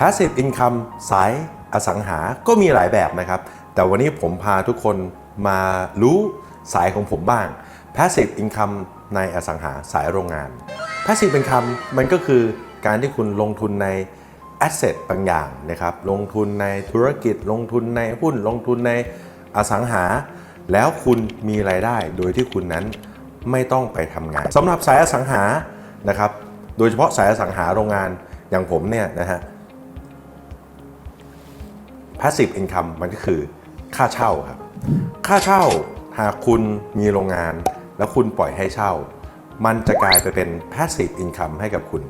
Passive Income สายอสังหาก็มีหลายแบบนะครับ แต่วันนี้ผมพาทุกคนมารู้สายของผมบ้าง Passive Income ในอสังหาสายโรงงาน Passive Income มันก็คือการที่คุณลงทุนใน Asset บางอย่างนะครับ ลงทุนในธุรกิจ ลงทุนในหุ้น ลงทุนในอสังหา แล้วคุณมีรายได้โดยที่คุณนั้นไม่ต้องไปทำงานสำหรับสายอสังหานะครับ โดยเฉพาะสายอสังหาโรงงานอย่างผมเนี่ยนะฮะ passive income มันก็คือค่าเช่าครับ ค่าเช่าหากคุณมีโรงงาน แล้วคุณปล่อยให้เช่า มันจะกลายไปเป็น passive income ให้กับคุณ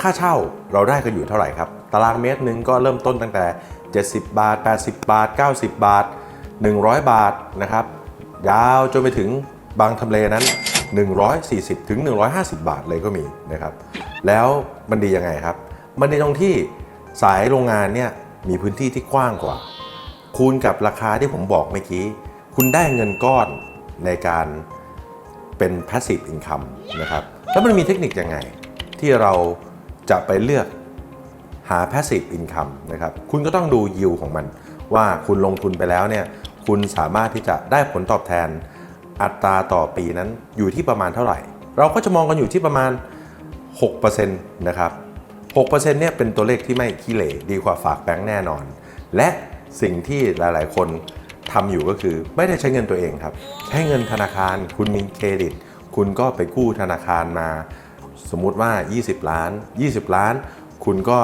ค่าเช่าเราได้กันอยู่เท่าไหร่ครับ ตารางเมตรหนึ่งก็เริ่มต้นตั้งแต่ 70 บาท 80 บาท 90 บาท 100 บาทนะครับยาวจนไปถึงบางทำเลนั้น 140 ถึง 150 บาทเลยก็มีนะครับ แล้วมันดียังไงครับ มันดีตรงที่สายโรงงานเนี่ย มีพื้นที่ที่กว้างกว่า คูณกับราคาที่ผมบอกเมื่อกี้ คุณได้เงินก้อนในการเป็น passive income นะครับ แล้วมันมีเทคนิคยังไง ที่เราจะไปเลือกหา passive income นะครับ คุณก็ต้องดู yield ของมัน ว่าคุณลงทุนไปแล้วเนี่ย คุณสามารถที่จะได้ผลตอบแทนอัตราต่อปีนั้นอยู่ที่ประมาณเท่าไหร่ เราก็จะมองกันอยู่ที่ประมาณ 6%นะครับ 6%เนี่ยเป็นตัวเลขที่ไม่ขี้เหร่ดีกว่าฝากแบงค์แน่นอน และสิ่งที่หลายๆ คนทำอยู่ก็คือไม่ได้ใช้เงินตัวเองครับ ใช้เงินธนาคาร คุณมีเครดิต คุณก็ไปกู้ธนาคารมา สมมุติว่า 20 ล้าน 20 ล้าน คุณก็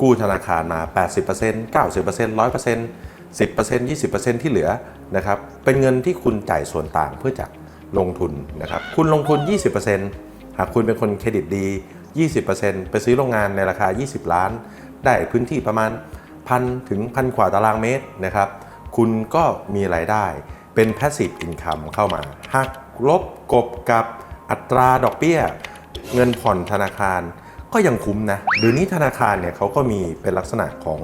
กู้ธนาคารมา 80% 90% 100% 10% 20%ที่เหลือนะครับเป็นเงินที่คุณจ่ายส่วนต่างเพื่อจะลงทุนนะครับคุณลงทุน 20%หากคุณเป็นคนเครดิตดี 20%ไปซื้อโรงงานในราคา 20 ล้าน ได้พื้นที่ประมาณพันถึงพันกว่าตารางเมตรนะครับ คุณก็มีรายได้เป็น passive income เข้ามาหักลบกบกับอัตราดอกเบี้ย เงินผ่อนธนาคารก็ยังคุ้มนะเดี๋ยวนี้ธนาคารเนี่ยเขาก็มีเป็นลักษณะของ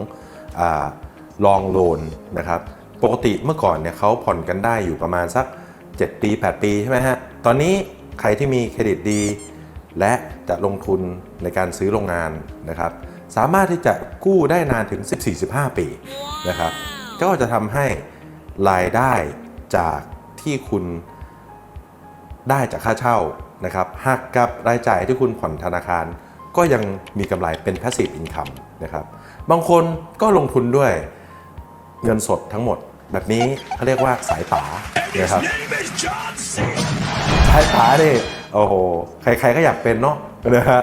ลองโลนนะครับ ปกติเมื่อก่อนเนี่ยเขาผ่อนกันได้อยู่ประมาณสัก 7 ปี 8 ปีใช่ไหมฮะ ตอนนี้ใครที่มีเครดิตดี และจะลงทุนในการซื้อโรงงานนะครับ สามารถที่จะกู้ได้นานถึง 14-15 ปีนะครับ ก็จะทำให้รายได้จากที่คุณได้จากค่าเช่านะครับหักกับรายจ่ายที่คุณผ่อนธนาคาร ก็ยังมีกำไรเป็น passive income นะครับ บางคนก็ลงทุนด้วยเงินสดทั้งหมด แบบนี้เขาเรียกว่าสายป๋านะครับ สายป๋าเนี่ย โอ้โห ใครๆก็อยากเป็นเนาะนะฮะ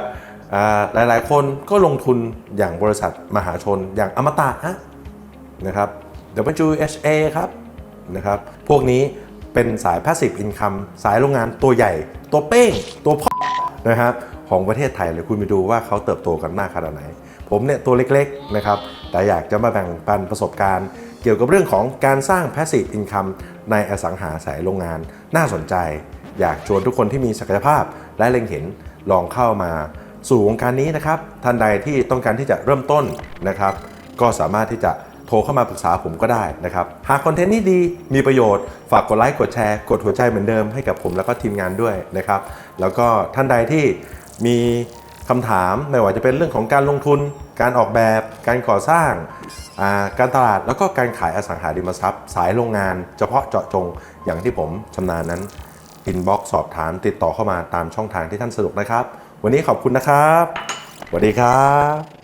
หลายๆ คนก็ลงทุนอย่างบริษัทมหาชนอย่างอมตะฮะนะครับ WHA ครับนะครับ พวกนี้เป็นสาย passive income สายโรงงานตัวใหญ่ ตัวเป้ง ตัวพ่อนะครับของประเทศไทยเลยคุณไปดูว่าเขาเติบโตกันมากขนาดไหน ผมเนี่ยตัวเล็กๆนะครับ แต่อยากจะมาแบ่งปันประสบการณ์ เกี่ยวกับเรื่องของการสร้าง passive income ในอสังหาสายโรงงานน่าสนใจ อยากชวนทุกคนที่มีศักยภาพ และเล็งเห็นลองเข้ามาสู่วงการนี้นะครับท่านใดที่ต้องการที่จะเริ่มต้นนะครับ ก็สามารถที่จะโทรเข้ามาปรึกษาผมก็ได้นะครับ หากคอนเทนต์นี้ดีมีประโยชน์ฝากกดไลค์กดแชร์กดหัวใจเหมือนเดิมให้กับผมแล้วก็ทีมงานด้วยนะครับ แล้วก็ท่านใดที่มีคำถามไม่ว่าจะเป็นเรื่องของการลงทุน การออกแบบ การก่อสร้างาการตลาด แล้วก็การขายอสังหาริมทรัพย์ สายโรงงาน เฉพาะเจาะจงอย่างที่ผมชำนาญนั้น อินบ็อกซ์สอบถามติดต่อเข้ามาตามช่องทางที่ท่านสะดวกนะครับ วันนี้ขอบคุณนะครับสวัสดีครับ